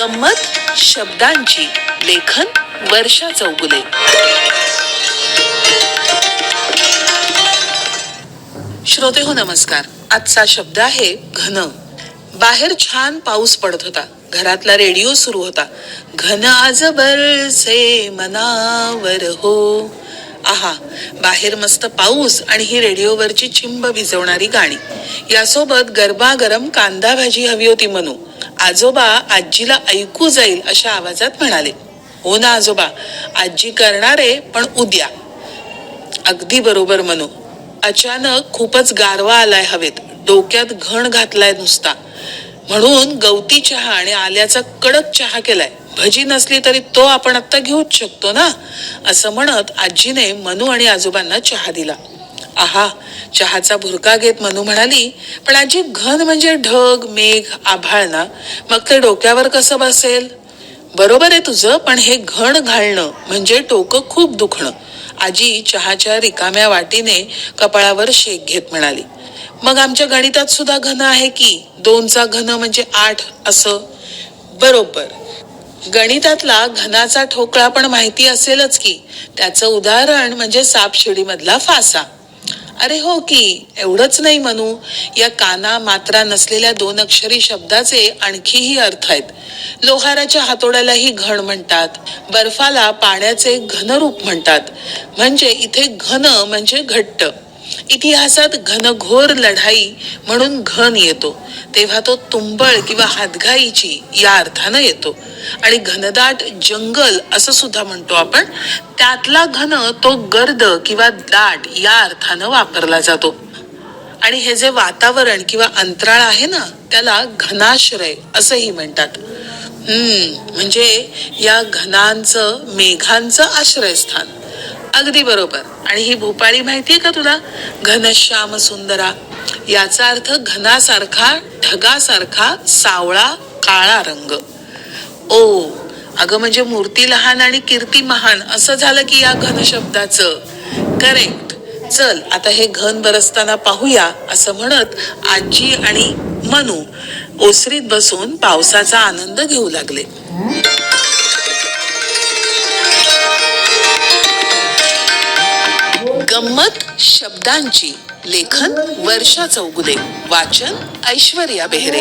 गंमत शब्दांची लेखन वर्षा चौगुले. श्रोते हो नमस्कार. आजचा शब्द आहे घन. बाहेर छान पाऊस पडत होता. घरातला रेडिओ सुरू होता. घन आज बरसे मनावर हो. आहा बाहेर मस्त पाऊस आणि ही रेडिओवरची चिंब भिजवणारी गाणी. यासोबत गरमागरम कांदा भाजी हवी होती म्हणू आजोबा आजीला ऐकू जाईल अशा आवाजात म्हणाले. हो ना आजोबा आजी करणारे पण उद्या. अगदी बरोबर म्हणू अचानक खूपच गारवा आलाय हवेत. डोक्यात घण घातलाय नुसता. म्हणून गवती चहा आणि आल्याचा कडक चहा केलाय. भजी नसली तरी तो आपण आता घेऊच शकतो ना? असं म्हणत आजीने मनू आणि आजोबांना चहा दिला. आहा चहाचा भुरका घेत मनू म्हणाली पण आजी घन म्हणजे ढग मेघ आभाळ ना? मग ते डोक्यावर कसं बसेल? बरोबर आहे तुझं पण हे घण घालणं म्हणजे टोकं खूप दुखणं. आजी चहाच्या रिकाम्या वाटीने कपाळावर शेक घेत म्हणाली मग आमच्या गणितात सुद्धा घन आहे की? दोनचा घन म्हणजे आठ असं? बरोबर. गणितातला घनाचा ठोकळा पण माहिती असेलच की. त्याचं उदाहरण म्हणजे सापशिडीमधला फासा. अरे हो की. एवढंच नाही म्हणू या काना मात्रा नसलेल्या दोन अक्षरी शब्दाचे आणखीही अर्थ आहेत. लोहाराच्या हातोड्यालाही घण म्हणतात. बर्फाला पाण्याचे घनरूप म्हणतात. म्हणजे इथे घन म्हणजे घट्ट. इतिहासात घनघोर लढाई म्हणून घन येतो. तेव्हा तो तुंबळ किंवा हातघाईची या अर्थानं येतो. आणि घनदाट जंगल असं सुद्धा म्हणतो आपण त्यातला घन तो गर्द किंवा दाट या अर्थानं वापरला जातो. आणि हे जे वातावरण किंवा अंतराळ आहे ना त्याला घनाश्रय असंही म्हणतात. हम्म म्हणजे या घनांचं मेघांचं आश्रयस्थान. अगदी बरोबर. आणि ही भोपाळी माहितीये का तुला? घनश्याम सुंदरा. याचा अर्थ घनासारखा ढगासारखा सावळा काळा रंग. ओ अगं म्हणजे मूर्ती लहान आणि कीर्ती महान असं झालं की या घन शब्दाचं. करेक्ट चल आता हे घन बरसताना पाहूया असं म्हणत आजी आणि मनू ओसरीत बसून पावसाचा आनंद घेऊ लागले. गंमत शब्दांची लेखन वर्षा चौगुले वाचन ऐश्वर्या बेहरे.